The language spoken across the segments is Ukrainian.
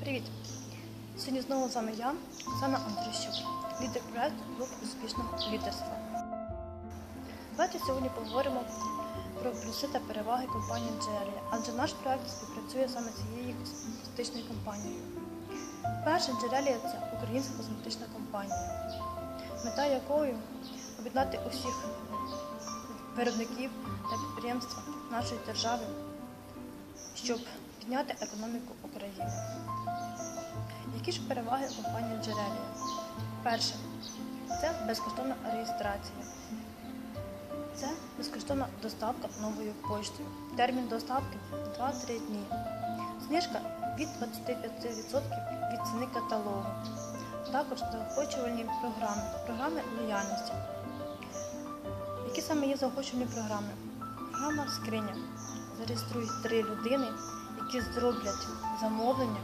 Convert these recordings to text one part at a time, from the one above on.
Привіт! Сьогодні знову з вами я, Оксана Андрющук, лідер проекту групи успішного лідерства. Давайте сьогодні поговоримо про плюси та переваги компанії Джерелія, адже наш проект співпрацює саме з цією косметичною компанією. Перше Джерелія це українська косметична компанія, мета якої об'єднати усіх виробників та підприємств нашої держави, щоб підняти економіку України. Які ж переваги компанії Джерелія? Перше це безкоштовна реєстрація. Це безкоштовна доставка новою поштою. Термін доставки 2-3 дні. Знижка від 25% від ціни каталогу. Також заохочувальні програми, програми лояльності. Які саме є заохочувальні програми? Програма скриня. Зареєструй три людини, які зроблять замовлення,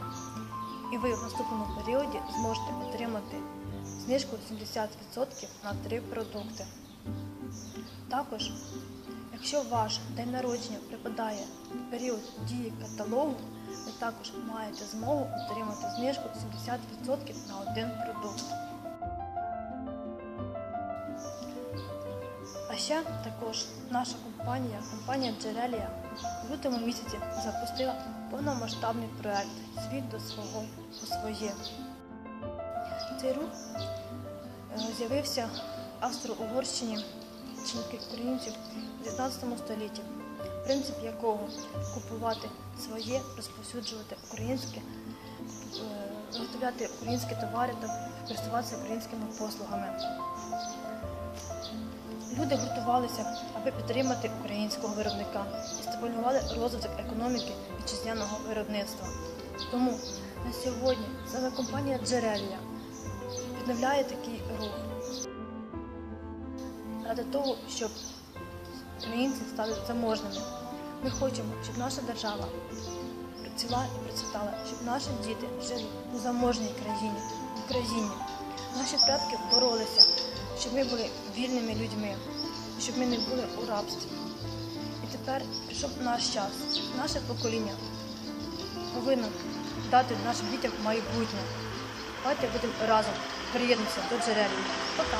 і ви в наступному періоді зможете отримати знижку 70% на три продукти. Також, якщо ваш день народження припадає в період дії каталогу, ви також маєте змогу отримати знижку 70% на один продукт. Ще також наша компанія, компанія Джерелія, у лютому місяці запустила повномасштабний проект Світ до свого по своє. Цей рух е, з'явився в Австро-Угорщині українців у 19 столітті, принцип якого купувати своє, розповсюджувати українське, е, виготовляти українські товари та користуватися українськими послугами. Люди гуртувалися, аби підтримати українського виробника і стимулювали розвиток економіки вітчизняного виробництва. Тому на сьогодні саме компанія Джерелія відновляє такий рух ради того, щоб українці стали заможними. Ми хочемо, щоб наша держава процвіла і процвітала, щоб наші діти жили у заможній країні, в Україні. Наші предки боролися, щоб ми були вільними людьми, щоб ми не були у рабстві. І тепер прийшов наш час, наше покоління повинно дати нашим дітям майбутнє. Давайте будемо разом приєднатися до джерел. Пока!